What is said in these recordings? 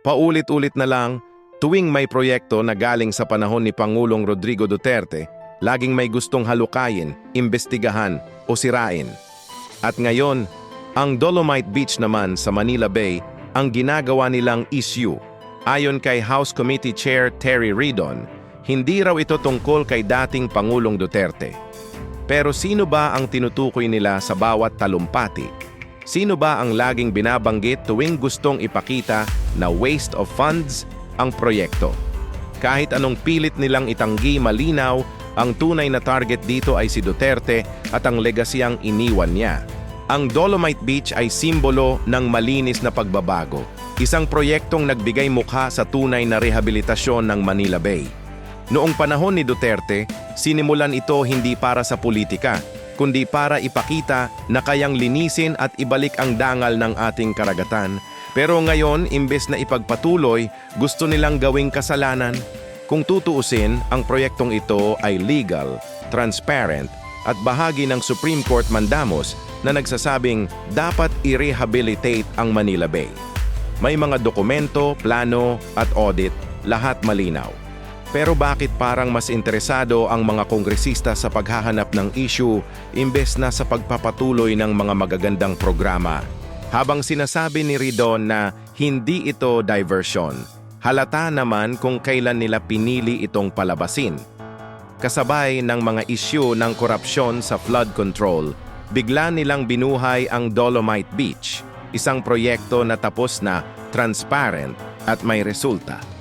Paulit-ulit na lang, tuwing may proyekto na galing sa panahon ni Pangulong Rodrigo Duterte, laging may gustong halukayin, imbestigahan o sirain. At ngayon, ang Dolomite Beach naman sa Manila Bay ang ginagawa nilang issue. Ayon kay House Committee Chair Terry Ridon, hindi raw ito tungkol kay dating Pangulong Duterte. Pero sino ba ang tinutukoy nila sa bawat talumpati? Sino ba ang laging binabanggit tuwing gustong ipakita na waste of funds ang proyekto? Kahit anong pilit nilang itanggi malinaw, ang tunay na target dito ay si Duterte at ang legasyang iniwan niya. Ang Dolomite Beach ay simbolo ng malinis na pagbabago, isang proyektong nagbigay mukha sa tunay na rehabilitasyon ng Manila Bay. Noong panahon ni Duterte, sinimulan ito hindi para sa politika, kundi para ipakita na kayang linisin at ibalik ang dangal ng ating karagatan. Pero ngayon, imbes na ipagpatuloy, gusto nilang gawing kasalanan. Kung tutuusin, ang proyektong ito ay legal, transparent, at bahagi ng Supreme Court mandamos na nagsasabing dapat i-rehabilitate ang Manila Bay. May mga dokumento, plano, at audit, lahat malinaw. Pero bakit parang mas interesado ang mga kongresista sa paghahanap ng issue imbes na sa pagpapatuloy ng mga magagandang programa? Habang sinasabi ni Ridon na hindi ito diversion, halata naman kung kailan nila pinili itong palabasin. Kasabay ng mga isyu ng korupsyon sa flood control, bigla nilang binuhay ang Dolomite Beach, isang proyekto na tapos na, transparent at may resulta.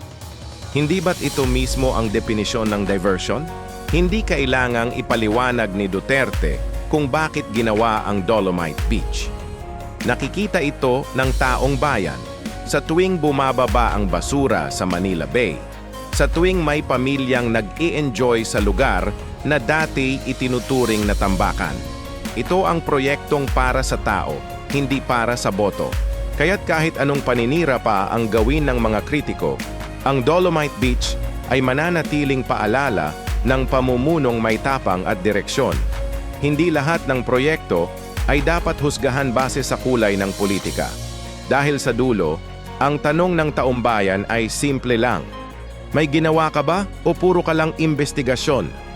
Hindi ba't ito mismo ang definisyon ng diversion? Hindi kailangang ipaliwanag ni Duterte kung bakit ginawa ang Dolomite Beach. Nakikita ito ng taong bayan sa tuwing bumababa ang basura sa Manila Bay, sa tuwing may pamilyang nag-i-enjoy sa lugar na dati itinuturing na tambakan. Ito ang proyektong para sa tao, hindi para sa boto. Kaya't kahit anong paninira pa ang gawin ng mga kritiko, ang Dolomite Beach ay mananatiling paalala ng pamumunong may tapang at direksyon. Hindi lahat ng proyekto ay dapat husgahan base sa kulay ng politika. Dahil sa dulo, ang tanong ng taumbayan ay simple lang. May ginawa ka ba o puro ka lang investigasyon?